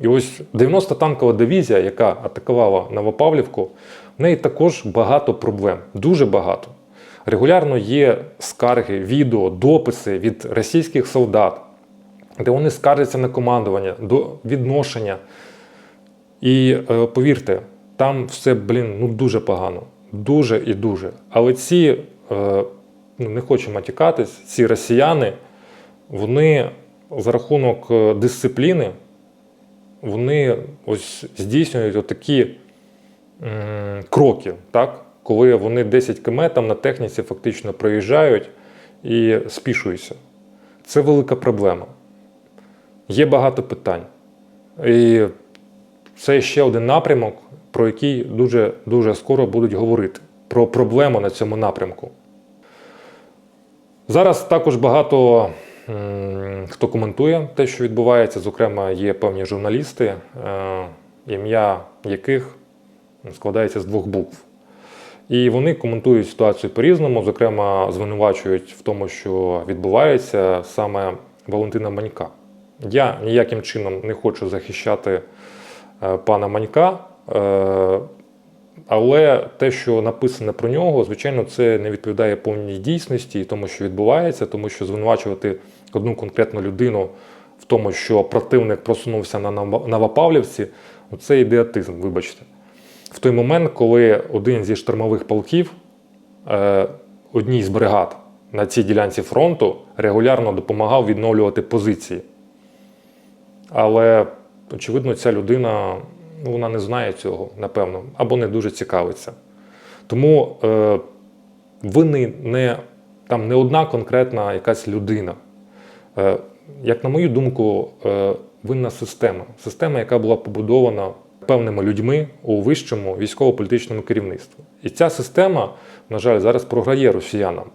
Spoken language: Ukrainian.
І ось 90 танкова дивізія, яка атакувала Новопавлівку, в неї також багато проблем, дуже багато. Регулярно є скарги, відео, дописи від російських солдат, де вони скаржаться на командування, до відношення. І е, повірте, там все, блін, ну дуже погано. Дуже і дуже. Але ці, е, ну не хочу матюкатись, ці росіяни, вони за рахунок е, дисципліни, вони ось здійснюють отакі м, кроки, так? коли вони 10 км там на техніці фактично проїжджають і спішуються. Це велика проблема. Є багато питань. І це ще один напрямок, про який дуже, дуже скоро будуть говорити. Про проблему на цьому напрямку. Зараз також багато хто коментує те, що відбувається. Зокрема, є певні журналісти, е, ім'я яких складається з двох букв. І вони коментують ситуацію по-різному, зокрема, звинувачують в тому, що відбувається саме Валентина Манька. Я ніяким чином не хочу захищати е, пана Манька, е, але те, що написане про нього, звичайно, це не відповідає повній дійсності і тому, що відбувається, тому що звинувачувати одну конкретну людину в тому, що противник просунувся на Новопавлівці, ну, це ідеатизм, вибачте. В той момент, коли один зі штурмових полків е, одній з бригад на цій ділянці фронту регулярно допомагав відновлювати позиції. Але, очевидно, ця людина вона не знає цього, напевно, або не дуже цікавиться. Тому е, винний не, там не одна конкретна якась людина. Е, як на мою думку, е, винна система. Система, яка була побудована певними людьми у вищому військово-політичному керівництві. І ця система, на жаль, зараз програє росіянам.